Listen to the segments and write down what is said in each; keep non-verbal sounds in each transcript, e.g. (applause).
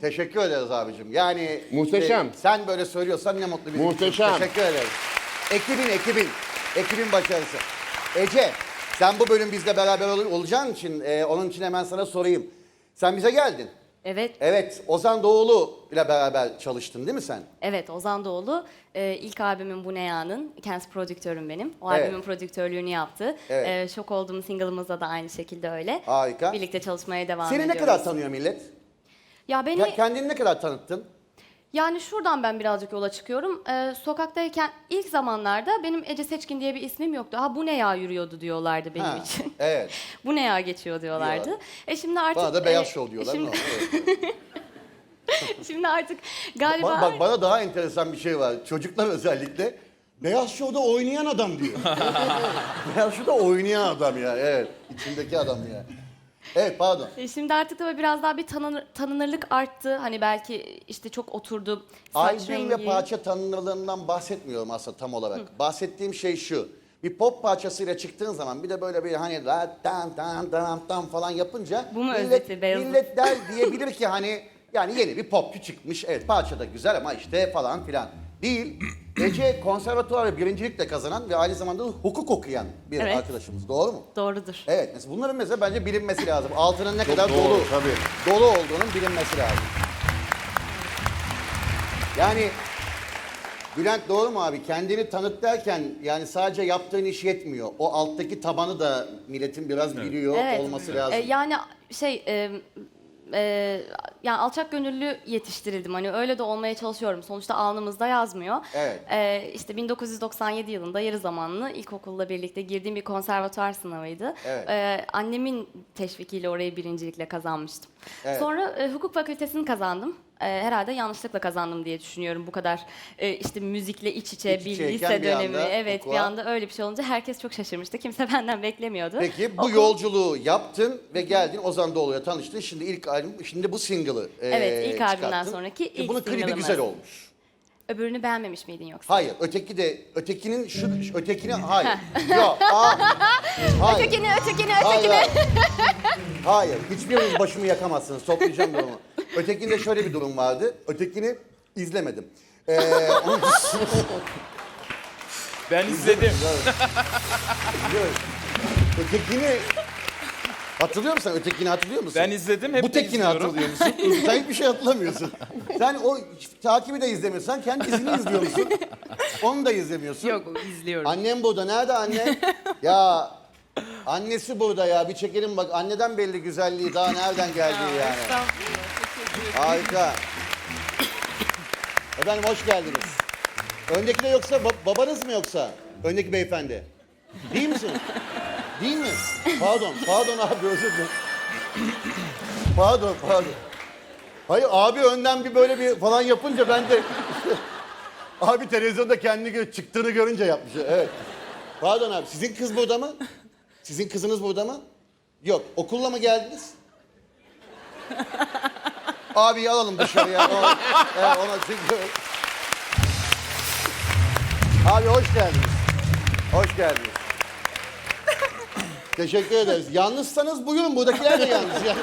Teşekkür ederiz abicim. Yani Muhteşem. işte sen böyle söylüyorsan ne mutlu bizim için. Muhteşem. Teşekkür ederiz. Ekibin, ekibin. Ekibin başarısı. Ece, sen bu bölüm bizle beraber ol- olacağın için e, onun için hemen sana sorayım. Sen bize geldin. Evet, Evet, Ozan Doğulu ile beraber çalıştın değil mi sen? evet Ozan Doğulu e, ilk albümüm Bu Ne Ya'nın kendisi prodüktörüm benim. O Evet. albümün prodüktörlüğünü yaptı. Evet. E, şok olduğum single'ımızda da aynı şekilde öyle. Harika. Birlikte çalışmaya devam Seni ne ediyoruz. kadar tanıyor millet? Ya beni Ya kendini ne kadar tanıttın? yani şuradan ben birazcık yola çıkıyorum. E, sokaktayken ilk zamanlarda benim Ece Seçkin diye bir ismim yoktu. Ha bu ne ya yürüyordu diyorlardı benim Ha, için. (laughs) Evet. bu ne ya geçiyor diyorlardı. Diyorlar. E şimdi artık Bana da beyaz e, şov diyorlar. Şimdi, ne oldu? Evet. (laughs) şimdi artık galiba Bak, bak bana daha enteresan bir şey var. Çocuklar özellikle. Beyaz Show'da oynayan adam diyor. (laughs) Beyaz Show'da oynayan adam ya. Evet. içindeki adam ya. Evet pardon. E, Şimdi artık tabii biraz daha bir tanınır, tanınırlık arttı. Hani belki işte çok oturdu. Saç Albüm rengi. ve parça tanınırlığından bahsetmiyorum aslında tam olarak. Bahsettiğim şey şu. Bir pop parçasıyla çıktığın zaman bir de böyle bir hani la tan tan tan tan falan yapınca Bu mu özeti, Beyazıt? millet der diyebilir ki hani yani yeni bir popçu çıkmış. Evet parça da güzel ama işte falan filan. Değil. (clears throat) Ece konservatuvarı birincilikle kazanan ve aynı zamanda da hukuk okuyan bir Evet. arkadaşımız. Doğru mu? Doğrudur. Evet. Mesela bunların mesela bence bilinmesi lazım. Altının ne kadar doğru, dolu, tabii. dolu olduğunun bilinmesi lazım. Yani Bülent doğru mu abi? Kendini tanıt derken yani sadece yaptığın iş yetmiyor. O alttaki tabanı da milletin biraz biliyor Evet. olması lazım. E, yani şey e, e, yani alçak gönüllü yetiştirildim. Hani öyle de olmaya çalışıyorum. Sonuçta alnımızda yazmıyor. Evet. E, işte 1997 yılında yarı zamanlı ilkokulla birlikte girdiğim bir konservatuar sınavıydı. Evet. E, annemin teşvikiyle orayı birincilikle kazanmıştım. Evet. Sonra e, hukuk fakültesini kazandım. E, herhalde yanlışlıkla kazandım diye düşünüyorum. Bu kadar e, işte müzikle iç içe İç bir içeyken lise bir dönemi. anda evet hukuka- bir anda öyle bir şey olunca herkes çok şaşırmıştı. Kimse (laughs) benden beklemiyordu. Peki bu Okul- yolculuğu yaptın ve geldin Ozan Doğulu'ya tanıştın. Şimdi ilk albüm, şimdi bu single'ı e, Evet, ilk albümden çıkarttın. sonraki E, ilk Bunun klibi güzel olmuş. Öbürünü beğenmemiş miydin yoksa? Hayır, öteki de ötekinin şu ötekini hayır. (laughs) Yok. Aa, hayır. Ötekini, ötekini, Hayır, ötekini. hayır. Hayır, hiçbiriniz başımı yakamazsınız. Toplayacağım durumu. (laughs) Ötekinde şöyle bir durum vardı. Ötekini izlemedim. Ee, onun Ben izledim. (laughs) Ötekini hatırlıyor musun? Ötekini hatırlıyor musun? Ben izledim, hep Bu de tekini izliyorum. hatırlıyor musun? (laughs) Sen hiçbir şey hatırlamıyorsun. Sen o takibi de izlemiyorsun. Sen kendi dizini izliyor musun? Onu da izlemiyorsun. Yok izliyorum. Annem burada. Nerede anne? ya annesi burada ya. Bir çekelim bak. Anneden belli güzelliği. Daha nereden geldiği yani. Harika. Efendim hoş geldiniz. Öndeki de yoksa ba- babanız mı yoksa? Öndeki beyefendi. Değil misin? Değil mi? Pardon, pardon abi özür dilerim. Pardon, pardon. Hayır abi önden bir böyle bir falan yapınca ben de... (laughs) abi televizyonda kendini gö- çıktığını görünce yapmış. Evet. Pardon abi sizin kız burada mı? Sizin kızınız burada mı? Yok. Okulla mı geldiniz? Abi alalım dışarıya. Ona, evet, ona çünkü... Abi hoş geldiniz. Hoş geldiniz. Teşekkür ederiz. Yalnızsanız buyurun buradakiler de yalnız. Yani,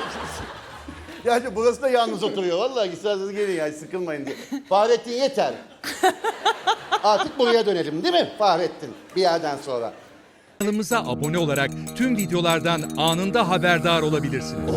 yani burası da yalnız oturuyor. Vallahi isterseniz gelin yani sıkılmayın diye. Fahrettin yeter. Artık buraya dönelim değil mi Fahrettin? Bir yerden sonra. Kanalımıza abone olarak tüm videolardan anında haberdar olabilirsiniz.